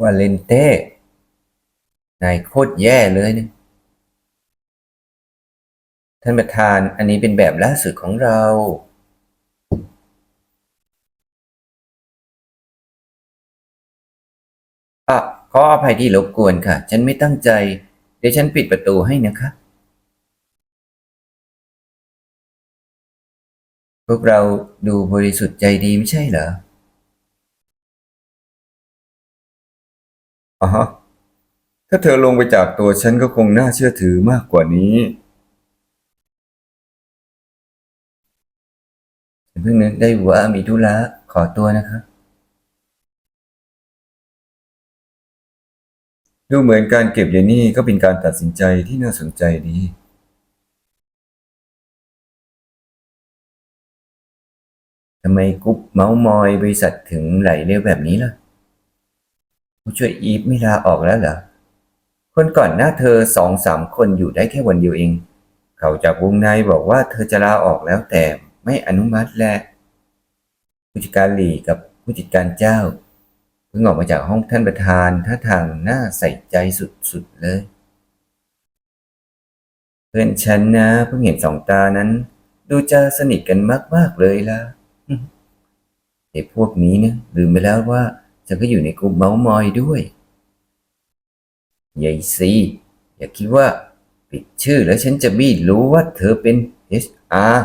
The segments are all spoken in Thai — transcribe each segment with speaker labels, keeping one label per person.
Speaker 1: ว่าเลนเต้นายโคตรแย่เลยเนี่ยท่านประธานอันนี้เป็นแบบล่าสุดของเรา อะ ขออภัยที่รบกวนค่ะ ฉันไม่ตั้งใจ เดี๋ยวฉันปิดประตูให้นะคะ พวกเราดูบริสุทธิ์ใจดีไม่ใช่เหรอ
Speaker 2: อะฮะถ้าเธอลงไปจากตัวฉันก็คงน่าเชื่อถือมากกว่านี้
Speaker 1: ฉันเพิ่งนึกได้ว่ามีธุระขอตัวนะคะ
Speaker 2: ดูเหมือนการเก็บเยนี่ก็เป็นการตัดสินใจที่น่าสนใจดี
Speaker 1: ทำไมกรุ๊ปเมาส์มอยบริษัทถึงไหลเร็วแบบนี้ล่ะ ผู้ช่วยอีฟไม่ลาออกแล้วเหรอ คนก่อนหน้าเธอสองสามคนอยู่ได้แค่วันเดียวเอง เขาจากวงในบอกว่าเธอจะลาออกแล้วแต่ไม่อนุมัติและผู้จัดการหลีกับผู้จัดการเจ้าเพิ่งออกมาจากห้องท่านประธานท่าทางน่าใส่ใจสุดๆเลยเพื่อนฉันนะเพิ่งเห็นสองตานั้น ดูจะสนิทกันมากๆเลยล่ะไอ้พวกนี้เนี่ยลืมไปแล้วว่า ฉันก็อยู่ในกลุ่มเมามอยด้วยยายซีอย่าคิดว่าปิดชื่อแล้วฉันจะไม่รู้ว่าเธอเป็น HR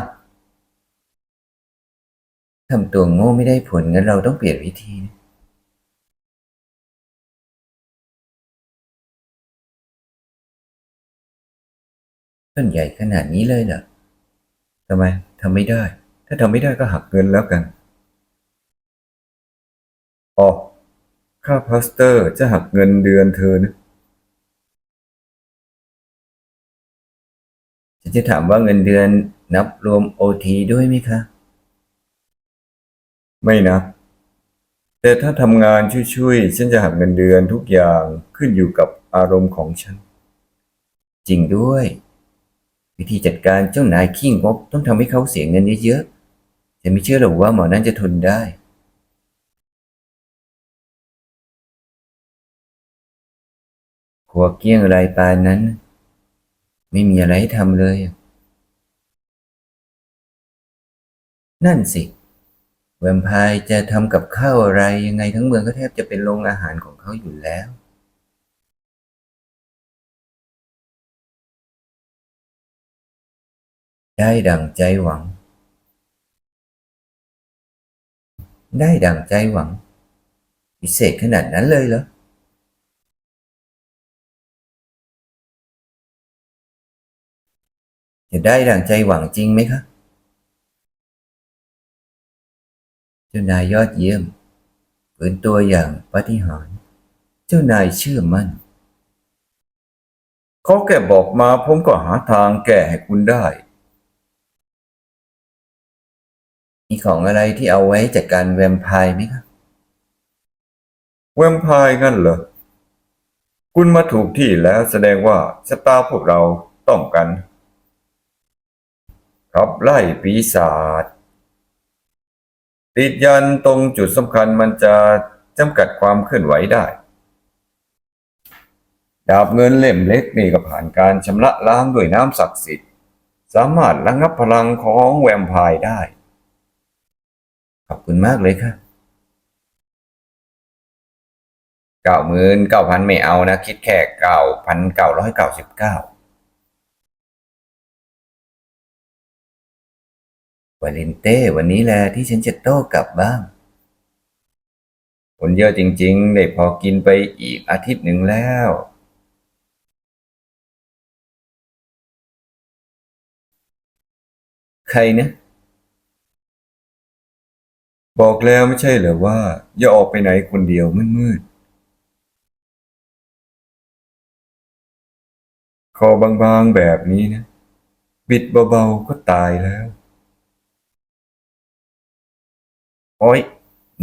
Speaker 1: ทำตัวโง่ไม่ได้ผลงั้นเราต้องเปลี่ยนวิธีนะต้นใหญ่ขนาดนี้เลยเหรอ
Speaker 2: ทำไมทำไม่ได้ ถ้าทำไม่ได้ก็หักเงินแล้วกัน อ๋อ ค่าพลาสเตอร์จะหักเงินเดือนเธอนะ
Speaker 1: ฉันจะถามว่าเงินเดือนนับรวมโอทีด้วยไหมคะ
Speaker 2: ไม่นะ แต่ถ้าทำงานช่วยๆ ฉันจะหักเงินเดือนทุกอย่างขึ้นอยู่กับอารมณ์ของฉัน
Speaker 1: จริงด้วย วิธีจัดการเจ้านายขี้งกต้องทำให้เขาเสียเงินเยอะๆฉันไม่เชื่อหรอกว่าหมอนั้นจะทนได้ ขัวเกี้ยงอะไรปานนั้น ไม่มีอะไรให้ทำเลย นั่นสิ แวมไพร์จะทำกับข้าวอะไรยังไงทั้งเมืองก็แทบจะเป็นโรงอาหารของเขาอยู่แล้วได้ดั่งใจหวัง ได้ดั่งใจหวังพิเศษขนาดนั้นเลยเหรอ จะได้ดั่งใจหวังจริงไหมคะเจ้านายยอดเยี่ยมเป็นตัวอย่างปฏิหาร เจ้านายเชื่อมั่น
Speaker 2: เขาแค่บอกมาผมก็หาทางแก้ให้คุณได้
Speaker 1: มีของอะไรที่เอาไว้จัดการแวมไพร์ไหมคะ
Speaker 2: แวมไพร์งั้นเหรอ คุณมาถูกที่แล้วแสดงว่าชะตาพวกเราต้องกัน ขับไล่ปีศาจติดยันตรงจุดสำคัญมันจะจำกัดความเคลื่อนไหวได้ ดาบเงินเล่มเล็กนี่ก็ผ่านการชำระล้างด้วยน้ำศักดิ์สิทธิ์ สามารถระงับพลังของแวมไพร์ได้
Speaker 1: ขอบคุณมากเลยค่ะเก้าหมื่นเก้าพันไม่เอานะ คิดแค่เก้าพันเก้าร้อยเก้าสิบเก้า วาเลนเต้วันนี้แหละที่ฉันจะโต้กลับบ้าง
Speaker 2: คนเยอะจริงๆ ได้พอกินไปอีกอาทิตย์หนึ่งแล้ว
Speaker 1: ใครนะ
Speaker 2: บอกแล้วไม่ใช่เหรอว่า อย่าออกไปไหนคนเดียวมืดๆคอบางๆแบบนี้นะ บิดเบาๆก็ตายแล้ว
Speaker 1: อ้ย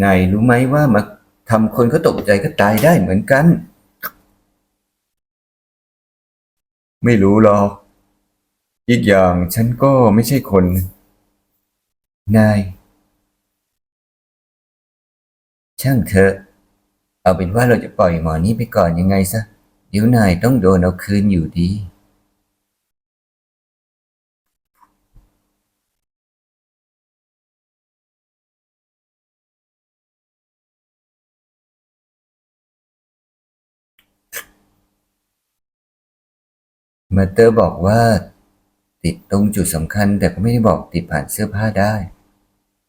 Speaker 1: นายรู้ไหมว่ามาทำคนเขาตกใจก็ตายได้เหมือนกัน
Speaker 2: ไม่รู้หรอก อีกอย่างฉันก็ไม่ใช่คน
Speaker 1: นาย ช่างเถอะ เอาเป็นว่าเราจะปล่อยหมอนี้ไปก่อนยังไงซะ เดี๋ยวนายต้องโดนเอาคืนอยู่ดี มาเตอร์บอกว่า ติดตรงจุดสำคัญ แต่ก็ไม่ได้บอกติดผ่านเสื้อผ้าได้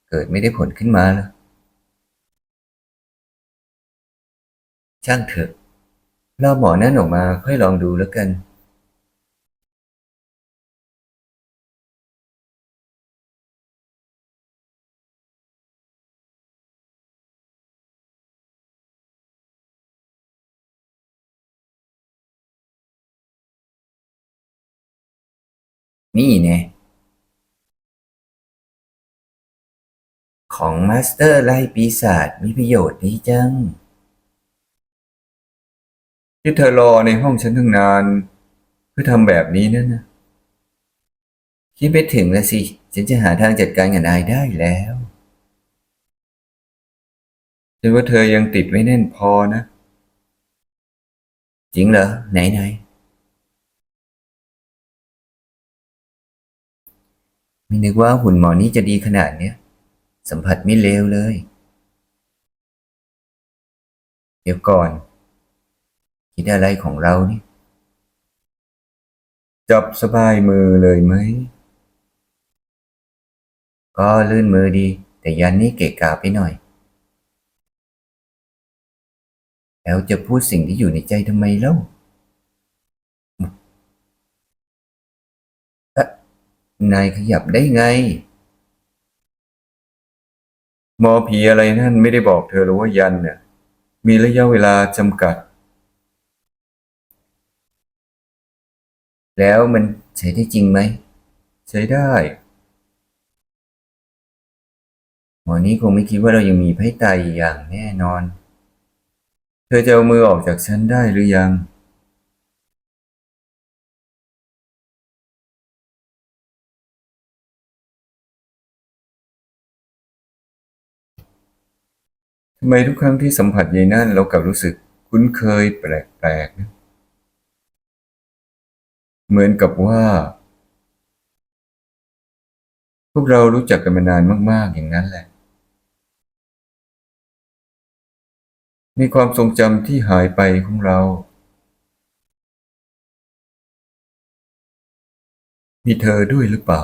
Speaker 1: เกิดไม่ได้ผลขึ้นมาแล้วช่างเถอะรอหมอนั่นออกมาค่อยลองดูแล้วกัน นี่แน่ของมาสเตอร์ไล่ปีศาจมีประโยชน์ดีจัง
Speaker 2: ที่เธอรอในห้องฉันตั้งนาน เพื่อทำแบบนี้นั่นนะ
Speaker 1: คิดไปถึงแล้วสิ ฉันจะหาทางจัดการกับนายได้แล้ว
Speaker 2: ฉันว่าเธอยังติดไว้แน่นพอนะ
Speaker 1: จริงเหรอ ไหนไหน ไม่นึกว่าหุ่นหมอนี้จะดีขนาดเนี้ย สัมผัสไม่เลวเลย เดี๋ยวก่อน คิดอะไรของเรานี่
Speaker 2: จับสบายมือเลยไหม
Speaker 1: ก็ลื่นมือดี แต่ยันนี่เกะกะไปหน่อย แล้วจะพูดสิ่งที่อยู่ในใจทำไมเล่าเอ๊ะ นายขยับได้ไง
Speaker 2: หมอผีอะไรนั่นไม่ได้บอกเธอหรือว่ายันเนี่ยมีระยะเวลาจำกัด
Speaker 1: แล้วมันใช้ได้จริงไหม
Speaker 2: ใช้ได้
Speaker 1: หมอนี้คงไม่คิดว่าเรายังมีไพ่ไตยอย่างแน่นอน
Speaker 2: เธอจะเอามือออกจากฉันได้หรือยัง ทำไมทุกครั้งที่สัมผัสยายนั่นเรากลับรู้สึกคุ้นเคยแปลกๆนะเหมือนกับว่า พวกเรารู้จักกันมานานมาก ๆ อย่างนั้นแหละในความทรงจำที่หายไปของเรา มีเธอด้วยหรือเปล่า